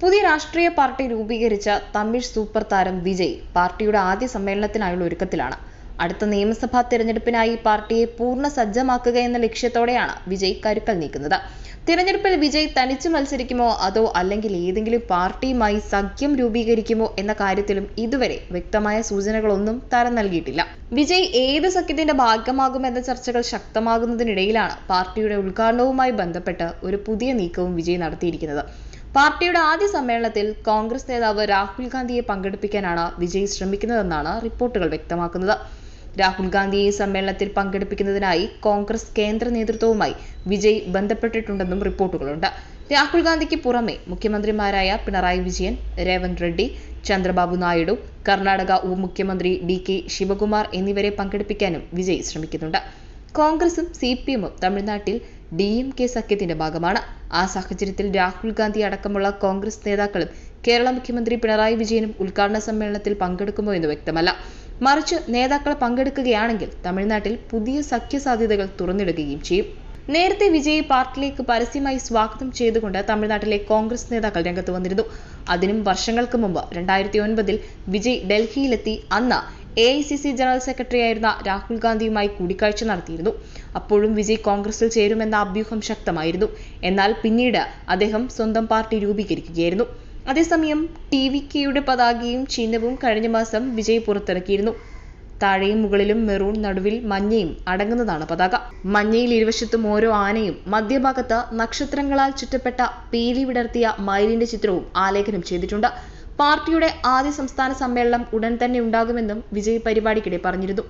പുതിയ രാഷ്ട്രീയ പാർട്ടി രൂപീകരിച്ച തമിഴ് സൂപ്പർ താരം വിജയ് പാർട്ടിയുടെ ആദ്യ സമ്മേളനത്തിനായുള്ള ഒരുക്കത്തിലാണ്. അടുത്ത നിയമസഭാ തെരഞ്ഞെടുപ്പിനായി പാർട്ടിയെ പൂർണ സജ്ജമാക്കുക എന്ന ലക്ഷ്യത്തോടെയാണ് വിജയ് കരുക്കൾ നീക്കുന്നത്. തിരഞ്ഞെടുപ്പിൽ വിജയ് തനിച്ച് മത്സരിക്കുമോ അതോ അല്ലെങ്കിൽ ഏതെങ്കിലും പാർട്ടിയുമായി സഖ്യം രൂപീകരിക്കുമോ എന്ന കാര്യത്തിലും ഇതുവരെ വ്യക്തമായ സൂചനകളൊന്നും തരം നൽകിയിട്ടില്ല. വിജയ് ഏത് സഖ്യത്തിന്റെ ഭാഗമാകുമെന്ന ചർച്ചകൾ ശക്തമാകുന്നതിനിടയിലാണ് പാർട്ടിയുടെ ഉദ്ഘാടനവുമായി ബന്ധപ്പെട്ട് ഒരു പുതിയ നീക്കവും വിജയ് നടത്തിയിരിക്കുന്നത്. പാർട്ടിയുടെ ആദ്യ സമ്മേളനത്തിൽ കോൺഗ്രസ് നേതാവ് രാഹുൽ ഗാന്ധിയെ പങ്കെടുപ്പിക്കാനാണ് വിജയ് ശ്രമിക്കുന്നതെന്നാണ് റിപ്പോർട്ടുകൾ വ്യക്തമാക്കുന്നത്. രാഹുൽ ഗാന്ധിയെ സമ്മേളനത്തിൽ പങ്കെടുപ്പിക്കുന്നതിനായി കോൺഗ്രസ് കേന്ദ്ര നേതൃത്വവുമായി വിജയ് ബന്ധപ്പെട്ടിട്ടുണ്ടെന്നും റിപ്പോർട്ടുകളുണ്ട്. രാഹുൽ ഗാന്ധിക്ക് പുറമെ മുഖ്യമന്ത്രിമാരായ പിണറായി വിജയൻ രേവന്ത് റെഡ്ഡി ചന്ദ്രബാബു നായിഡു കർണാടക ഉപമുഖ്യമന്ത്രി ഡി കെ ശിവകുമാർ എന്നിവരെ പങ്കെടുപ്പിക്കാനും വിജയ് ശ്രമിക്കുന്നുണ്ട്. കോൺഗ്രസും സി പി എമ്മും തമിഴ്നാട്ടിൽ ഡി എം കെ സഖ്യത്തിന്റെ ഭാഗമാണ്. ആ സാഹചര്യത്തിൽ രാഹുൽ ഗാന്ധി അടക്കമുള്ള കോൺഗ്രസ് നേതാക്കളും കേരള മുഖ്യമന്ത്രി പിണറായി വിജയനും ഉദ്ഘാടന സമ്മേളനത്തിൽ പങ്കെടുക്കുമോ എന്ന് വ്യക്തമല്ല. മറിച്ച് നേതാക്കൾ പങ്കെടുക്കുകയാണെങ്കിൽ തമിഴ്നാട്ടിൽ പുതിയ സഖ്യ സാധ്യതകൾ തുറന്നിടുകയും ചെയ്യും. നേരത്തെ വിജയ് പാർട്ടിയിലേക്ക് പരസ്യമായി സ്വാഗതം ചെയ്തുകൊണ്ട് തമിഴ്നാട്ടിലെ കോൺഗ്രസ് നേതാക്കൾ രംഗത്ത് വന്നിരുന്നു. അതിനും വർഷങ്ങൾക്ക് മുമ്പ് രണ്ടായിരത്തി ഒൻപതിൽ വിജയ് ഡൽഹിയിലെത്തി. അന്ന് A I C C general secretary ആയിരുന്ന രാഹുൽ ഗാന്ധിയുമായി കൂടിക്കാഴ്ച നടത്തിയിരുന്നു. അപ്പോഴും വിജയ് കോൺഗ്രസിൽ ചേരുമെന്ന അഭ്യൂഹം ശക്തമായിരുന്നു. എന്നാൽ പിന്നീട് അദ്ദേഹം സ്വന്തം പാർട്ടി രൂപീകരിക്കുകയായിരുന്നു. അതേസമയം ടി വി കെയുടെ പതാകയും ചിഹ്നവും കഴിഞ്ഞ മാസം വിജയ് പുറത്തിറക്കിയിരുന്നു. താഴെയും മുകളിലും മെറൂൺ നടുവിൽ മഞ്ഞയും അടങ്ങുന്നതാണ് പതാക. മഞ്ഞയിൽ ഇരുവശത്തും ഓരോ ആനയും മധ്യഭാഗത്ത് നക്ഷത്രങ്ങളാൽ ചുറ്റപ്പെട്ട പേലി വിടർത്തിയ മയിലിന്റെ ചിത്രവും ആലേഖനം ചെയ്തിട്ടുണ്ട്. പാർട്ടിയുടെ ആദ്യ സംസ്ഥാന സമ്മേളനം ഉടൻ തന്നെ ഉണ്ടാകുമെന്നും വിജയ് പരിപാടിക്കിടെ പറഞ്ഞിരുന്നു